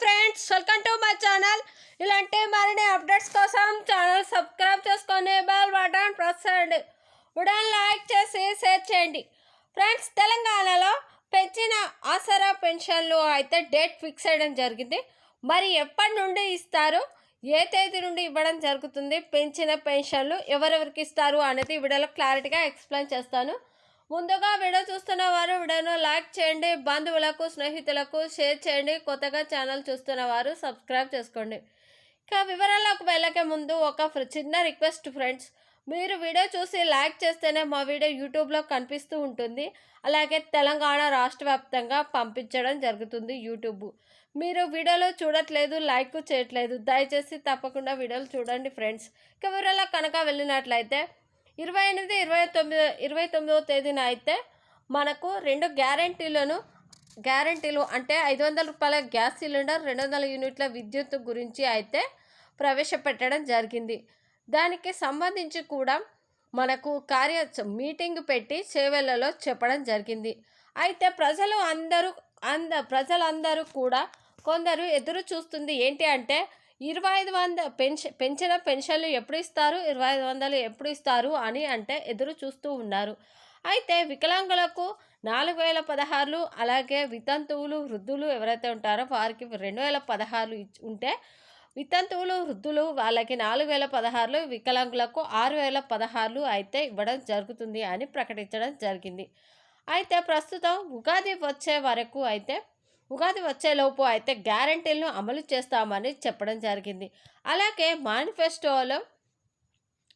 Friends welcome to my channel ఇలాంటి మరిన్ని updates కోసం ఛానల్ సబ్స్క్రైబ్ చేసుకొని బెల్ బటన్ ప్రెస్ చేయండి. ఉడన్ లైక్ చేసి షేర్ చేయండి. ఫ్రెండ్స్ తెలంగాణలో పెంచిన ఆసరా పెన్షన్లు అయితే డేట్ ఫిక్స్ చేయడం జరిగింది. మరి ఎప్పటి నుండి ఇస్తారు? ఏ తేదీ నుండి ఇవ్వడం జరుగుతుంది? పెంచిన పెన్షన్లు ఎవరెవరికి ఇస్తారు? అనేది వీడియోలో క్లారిటీగా ఎక్స్ప్లెయిన్ చేస్తాను. ముందుగా వీడియో చూస్తున్న వారు వీడియోను లైక్ చేయండి బంధువులకు స్నేహితులకు షేర్ చేయండి కొత్తగా ఛానల్ చూస్తున్న వారు సబ్స్క్రైబ్ చేసుకోండి. ఇక వివరాలకు వెళ్ళకే ముందు ఒక చిన్న రిక్వెస్ట్ ఫ్రెండ్స్. మీరు వీడియో చూసి లైక్ చేస్తేనే మా వీడియో యూట్యూబ్లో కనిపిస్తూ ఉంటుంది. అలాగే తెలంగాణ రాష్ట్ర వ్యాప్తంగా పంపించడం జరుగుతుంది యూట్యూబ్. మీరు వీడియోలో చూడట్లేదు లైక్ చేయట్లేదు. దయచేసి తప్పకుండా వీడియోలు చూడండి ఫ్రెండ్స్. ఇక వివరాల కనుక వెళ్ళినట్లయితే ఇరవై ఎనిమిది ఇరవై తొమ్మిది ఇరవై తొమ్మిదవ తేదీన అయితే మనకు రెండు గ్యారంటీలను గ్యారంటీలు అంటే ఐదు వందల రూపాయల గ్యాస్ సిలిండర్ రెండు వందల యూనిట్ల విద్యుత్ గురించి అయితే ప్రవేశపెట్టడం జరిగింది. దానికి సంబంధించి కూడా మనకు కార్య మీటింగ్ పెట్టి సేవలలో చెప్పడం జరిగింది. అయితే ప్రజలు అందరూ అంద ప్రజలందరూ కూడా కొందరు ఎదురు చూస్తుంది ఏంటి అంటే ఇరవై ఐదు వంద పెన్షన్ పెంచిన పెన్షన్లు ఎప్పుడు ఇస్తారు ఇరవై ఐదు వందలు ఎప్పుడు ఇస్తారు అని అంటే ఎదురు చూస్తూ ఉన్నారు. అయితే వికలాంగులకు నాలుగు వేల పదహారులు అలాగే వితంతువులు వృద్ధులు ఎవరైతే ఉంటారో వారికి రెండు వేల పదహారులు ఇచ్- ఉంటే వితంతువులు వృద్ధులు వాళ్ళకి నాలుగు వేల పదహారులు వికలాంగులకు ఆరు వేల పదహారులు అయితే ఇవ్వడం జరుగుతుంది అని ప్రకటించడం జరిగింది. అయితే ప్రస్తుతం ఉగాది వచ్చే వరకు అయితే ఉగాది వచ్చేలోపు అయితే గ్యారంటీలను అమలు చేస్తామని చెప్పడం జరిగింది. అలాగే మేనిఫెస్టోలో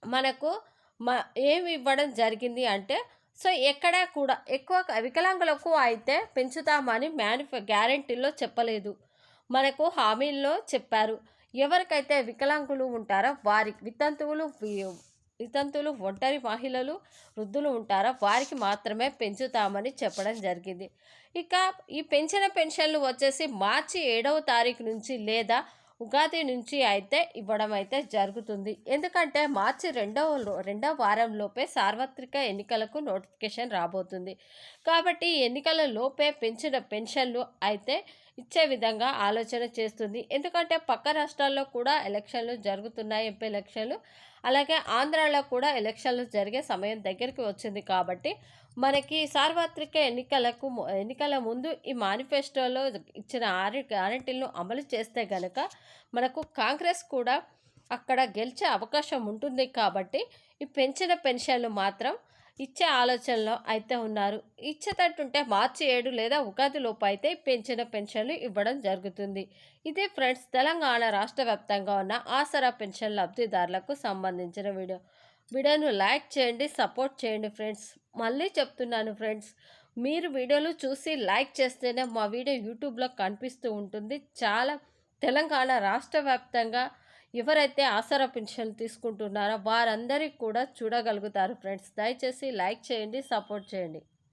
మనకు మ ఏమి ఇవ్వడం జరిగింది అంటే సో ఎక్కడా కూడా ఎక్కువ వికలాంగులకు అయితే పెంచుతామని మేనిఫె గ్యారంటీలో చెప్పలేదు. మనకు హామీల్లో చెప్పారు. ఎవరికైతే వికలాంగులు ఉంటారో వారి వితంతువులు వి- వితంతువులు ఒంటరి మహిళలు వృద్ధులు ఉంటారా? వారికి మాత్రమే పెంచుతామని చెప్పడం జరిగింది. ఇక ఈ పెంచిన పెన్షన్లు వచ్చేసి మార్చి ఏడవ తారీఖు నుంచి లేదా ఉగాది నుంచి అయితే ఇవ్వడం అయితే జరుగుతుంది. ఎందుకంటే మార్చి రెండవ రెండవ వారంలోపే సార్వత్రిక ఎన్నికలకు నోటిఫికేషన్ రాబోతుంది. కాబట్టి ఎన్నికల లోపే పెంచిన పెన్షన్లు అయితే ఇచ్చే విధంగా ఆలోచన చేస్తుంది. ఎందుకంటే పక్క రాష్ట్రాల్లో కూడా ఎలక్షన్లు జరుగుతున్నాయి ఎంపీ ఎలక్షన్లు. అలాగే ఆంధ్రాలో కూడా ఎలక్షన్లు జరిగే సమయం దగ్గరికి వచ్చింది కాబట్టి మనకి సార్వత్రిక ఎన్నికలకు ఎన్నికల ముందు ఈ మేనిఫెస్టోలో ఇచ్చిన ఆరు గ్యారంటీలను అమలు చేస్తే గనక మనకు కాంగ్రెస్ కూడా అక్కడ గెలిచే అవకాశం ఉంటుంది కాబట్టి ఈ పెంచిన పెన్షన్లు మాత్రం ఇచ్చే ఆలోచనలో అయితే ఉన్నారు. ఇచ్చేటట్టుంటే మార్చి ఏడు లేదా ఉగాది లోపు అయితే పెంచిన పెన్షన్లు ఇవ్వడం జరుగుతుంది. ఇది ఫ్రెండ్స్ తెలంగాణ రాష్ట్ర వ్యాప్తంగా ఉన్న ఆసరా పెన్షన్ లబ్ధిదారులకు సంబంధించిన వీడియో. వీడియోను లైక్ చేయండి సపోర్ట్ చేయండి ఫ్రెండ్స్. మళ్ళీ చెప్తున్నాను ఫ్రెండ్స్ మీరు వీడియోలు చూసి లైక్ చేస్తేనే మా వీడియో యూట్యూబ్లో కనిపిస్తూ ఉంటుంది. చాలా తెలంగాణ రాష్ట్ర వ్యాప్తంగా ఎవరైతే ఆసరా పెన్షన్లు తీసుకుంటున్నారో వారందరికీ కూడా చూడగలుగుతారు ఫ్రెండ్స్. దయచేసి లైక్ చేయండి సపోర్ట్ చేయండి.